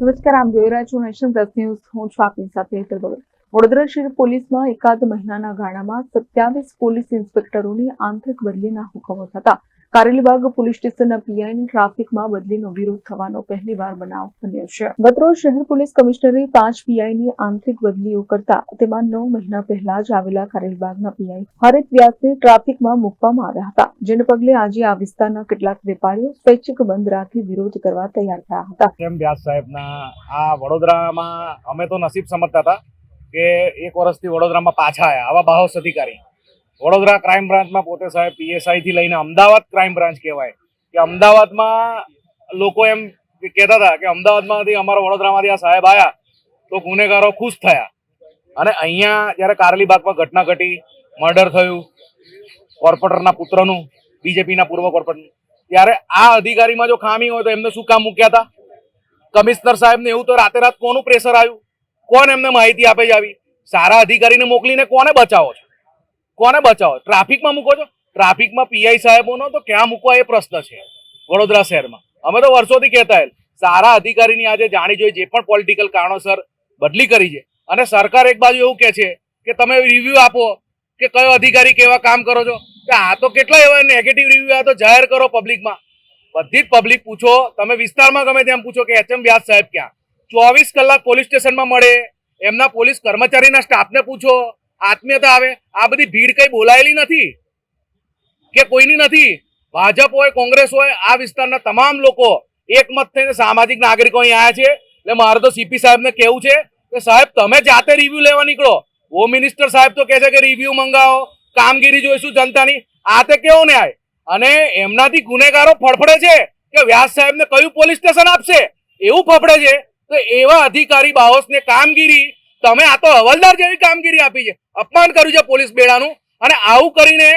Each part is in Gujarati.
નમસ્કાર આમ જોઈ રહ્યા છો નેશન પ્લસ ન્યૂઝ. હું છું આપની સાથે હેતલ વડોદરા શહેર પોલીસમાં એકાદ મહિનાના ગાળામાં સત્યાવીસ પોલીસ ઇન્સ્પેક્ટરોની આંતરિક બદલીના હુકમો થતા કારેલીબાગ પોલીસ સ્ટેશનના પીઆઈની ટ્રાફિકમાં બદલીનો વિરોધ થવાનો પહેલીવાર બનાવ બન્યો છે. ગતરોજ શહેર પોલીસ કમિશનરે પાંચ પીઆઈની આંતરિક બદલીઓ કરતા તેમાં નવ મહિના પહેલા જ આવેલા કારેલીબાગના પીઆઈ હરિત વ્યાસને ટ્રાફિકમાં મૂકવામાં આવ્યા હતા, જેને પગલે આજે આ વિસ્તારના કેટલાક વેપારીઓ સ્વૈચ્છિક બંધ રાખી વિરોધ કરવા તૈયાર થયા હતા. એમ વ્યાસ સાહેબના? આ વડોદરામાં અમે તો નસીબ સમજતા હતા કે એક વર્ષથી વડોદરામાં પાછા આવ્યા આવા બાહોશ અધિકારી. વડોદરા ક્રાઇમ બ્રાન્ચમાં પોતે સાહેબ પીએસઆઈ થી લઈને અમદાવાદ ક્રાઇમ બ્રાન્ચ કહેવાય. કે અમદાવાદમાં લોકો એમ કહેતા હતા કે અમદાવાદમાંથી અમારા વડોદરામાંથી આ સાહેબ આવ્યા તો ગુનેગારો ખુશ થયા. અને અહીંયા જ્યારે કારલીબાગમાં ઘટના ઘટી, મર્ડર થયું, કોર્પોરેટરના પુત્રનું બીજેપીના પૂર્વ કોર્પોરેટર ત્યારે આ અધિકારીમાં જો ખામી હોય તો એમને શું કામ મૂક્યા હતા? કમિશનર સાહેબને એવું તો રાતે રાત કોનું પ્રેશર આવ્યું? કોણ એમને માહિતી આપે જ આવી? સારા અધિકારીને મોકલીને કોને બચાવો છો? કોને બચાવો? ટ્રાફિકમાં મૂકો છો? ટ્રાફિકમાં પીઆઈ સાહેબોનો તો ક્યાં મૂકવા એ પ્રશ્ન છે. વડોદરા શહેરમાં. અમે તો વર્ષોથી કહેતા સારા અધિકારીની આજે જાણી જોઈ જે પણ પોલિટિકલ કારણોસર બદલી કરી છે. અને સરકાર એક બાજુ એવું કહે છે કે તમે રિવ્યૂ આપો કે કયો અધિકારી કેવા કામ કરો છો? કે આ તો કેટલા એવા નેગેટિવ રિવ્યુ આ તો જાહેર કરો પબ્લિકમાં બધી જ પબ્લિક પૂછો, તમે વિસ્તારમાં ગમે તેમ પૂછો કે એચએમ વ્યાસ સાહેબ ક્યાં? ચોવીસ કલાક પોલીસ સ્ટેશનમાં મળે, એમના પોલીસ કર્મચારીના સ્ટાફને પૂછો આત્મીયતા આવે. આ બધી ભીડ કઈ બોલાયેલી નથી કે કોઈની નથી. ભાજપ હોય, કોંગ્રેસ હોય, આ વિસ્તારના તમામ લોકો એકમત થઈને સામાજિક નાગરિકો અહીં આવ્યા છે. એટલે મારે તો સીપી સાહેબને કેવું છે કે સાહેબ, તમે જાતે રિવ્યુ લેવા નીકળો. હોમ મિનિસ્ટર સાહેબ તો કહે છે કે રિવ્યુ મંગાવો, કામગીરી જોઈશું જનતાની. આ તે કેવો ન્યાય? અને એમનાથી ગુનેગારો ફડફડે છે કે વ્યાસ સાહેબને કયું પોલીસ સ્ટેશન આપશે? એવું ફફડે છે. તો એવા અધિકારી બાહોસને કામગીરી તમે આ તો હવાલદાર જેવી કામગીરી આપી છે. અપમાન કર્યું છે પોલીસ બેડાનું. અને આવું કરીને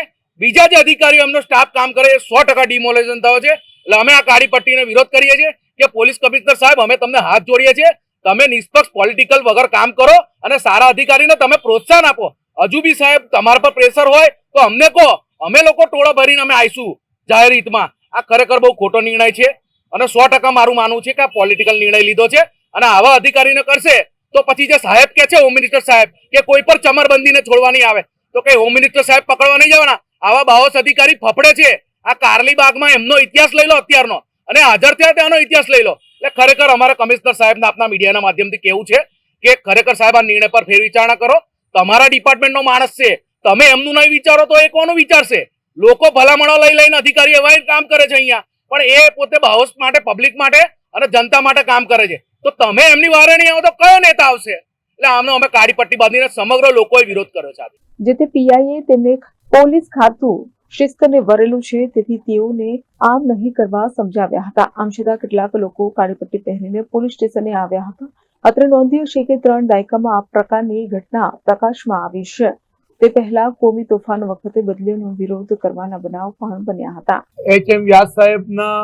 બીજા જે અધિકારીઓ એમનો સ્ટાફ કામ કરે એ સો ટકા ડિમોલેશન થયો છે. એટલે અમે આ કાળી પટ્ટીને વિરોધ કરીએ છીએ કે પોલીસ કમિશનર સાહેબ, અમે તમને હાથ જોડીએ છીએ. તમે નિષ્પક્ષ પોલિટિકલ વગર કામ કરો અને સારા અધિકારીને તમે પ્રોત્સાહન આપો. હજુ બી સાહેબ તમારા પર પ્રેશર હોય તો અમને કહો. અમે લોકો ટોળો ભરીને અમે આવીશું જાહેર હિતમાં આ ખરેખર બહુ ખોટો નિર્ણય છે. અને સો મારું માનવું છે કે આ પોલિટિકલ નિર્ણય લીધો છે. અને આવા અધિકારીને કરશે તો પછી જે સાહેબ કે છે, હોમ મિનિસ્ટર સાહેબ, કે કોઈ પણ ચમરબંધીને છોડવા નહીં આવે. તો કઈ હોમ મિનિસ્ટર સાહેબ પકડવા નહીં જવાના. આવા બાવસ અધિકારી ફફડે છે. આ કારલી બાગમાં એમનો ઇતિહાસ લઈ લો અત્યારનો. અને હાજર થયા ત્યાંનો ઇતિહાસ લઈ લો. એટલે ખરેખર અમારા કમિશનર સાહેબને આપના મીડિયાના માધ્યમથી કેવું છે કે ખરેખર સાહેબ આ નિર્ણય પર ફેર વિચારણા કરો. તમારા ડિપાર્ટમેન્ટનો માણસ છે. તમે એમનું નહીં વિચારો તો એ કોનું વિચારશે? લોકો ભલામણો લઈ લઈને અધિકારી એવા કામ કરે છે અહીંયા. પણ એ પોતે બાઉસ માટે પબ્લિક માટે અને જનતા માટે કામ કરે છે. તો તમે એમની વારે નહીં આવો તો કયો નેતા આવશે? એટલે આમનો અમે કાળી પટ્ટી બાંધીને સમગ્ર લોકોએ વિરોધ કર્યો છે આજે. જે તે પીઆઈએ તેમને પોલીસ ખાતું શિસ્તને વરેલું છે તેથી તેઓને આમ નહીં કરવા સમજાવ્યા હતા. આમ છતાં કેટલાક લોકો કાળીપટ્ટી પહેરીને પોલીસ સ્ટેશને આવ્યા હતા. અત્રે નોંધ્યું છે કે ત્રણ દાયકામાં આ પ્રકારની ઘટના પ્રકાશમાં આવી છે. તે પહેલા કોમી તોફાન વખતે બદલીનો વિરોધ કરવાના બનાવ પણ બન્યા હતા. એચ એમ વ્યાસ સાહેબના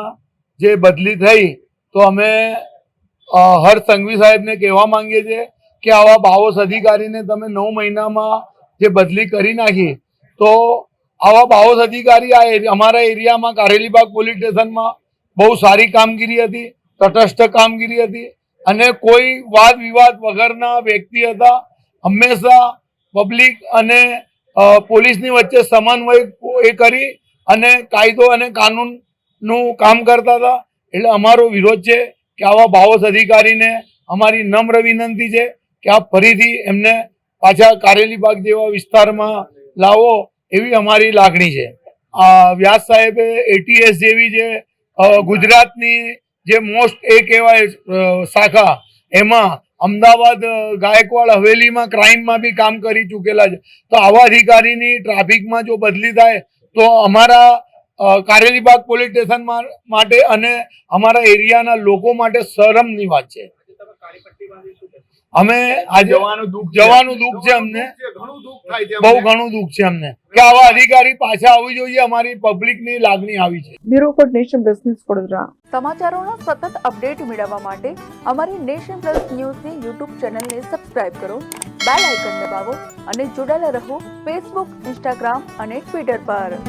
જે બદલી થઈ તો અમે હર્ષ સંઘવી સાહેબને કહેવા માંગીએ છીએ કે આવા બાવોસ અધિકારીને તમે નવ મહિનામાં જે બદલી કરી નાખી, તો આવા બાવોસ અધિકારી આ અમારા એરિયામાં કારેલીબાગ પોલીસ સ્ટેશનમાં બહુ સારી કામગીરી હતી, તટસ્થ કામગીરી હતી અને કોઈ વાદ વિવાદ વગરના વ્યક્તિ હતા, હંમેશા પબ્લિક અને પોલીસની વચ્ચે સમન્વય એ કરી અને કાયદો અને કાનૂનનું કામ કરતા હતા. એટલે અમારો વિરોધ છે કે આવા બાવસ અધિકારીને અમારી નમ્ર વિનંતી છે કે આપ ફરીથી એમને પાછા કારેલીબાગ જેવા વિસ્તારમાં લાવો એવી અમારી લાગણી છે. આ વ્યાસ સાહેબે એટીએસ જેવી જે ગુજરાતની જે મોસ્ટ એ કહેવાય શાખા, એમાં અમદાવાદ ગાયકવાડ હવેલીમાં ક્રાઇમમાં બી કામ કરી ચૂકેલા છે. તો આવા અધિકારીની ટ્રાફિકમાં જો બદલી થાય તો અમારા કારેલીબાગ પોલીસ સ્ટેશન માટે અને અમારા એરિયાના લોકો માટે શરમની વાત છે. અમે આજે જવાનું દુઃખ છે. જવાનું દુઃખ છે અમને. ઘણું દુઃખ થાય છે બહુ ઘણું દુઃખ છે અમને. કે આવા અધિકારી પાછા આવવી જોઈએ અમારી પબ્લિકની લાગણી આવી છે. Bureau for Nation Plus news Vadodara. સમાચારોનો સતત અપડેટ મેળવવા માટે અમારી નેશન પ્લસ ન્યૂઝની યુટ્યુબ ચેનલને સબસ્ક્રાઇબ કરો બેલ આઇકન દબાવો અને જોડાયેલા રહો ફેસબુક ઇન્સ્ટાગ્રામ અને ટ્વિટર પર.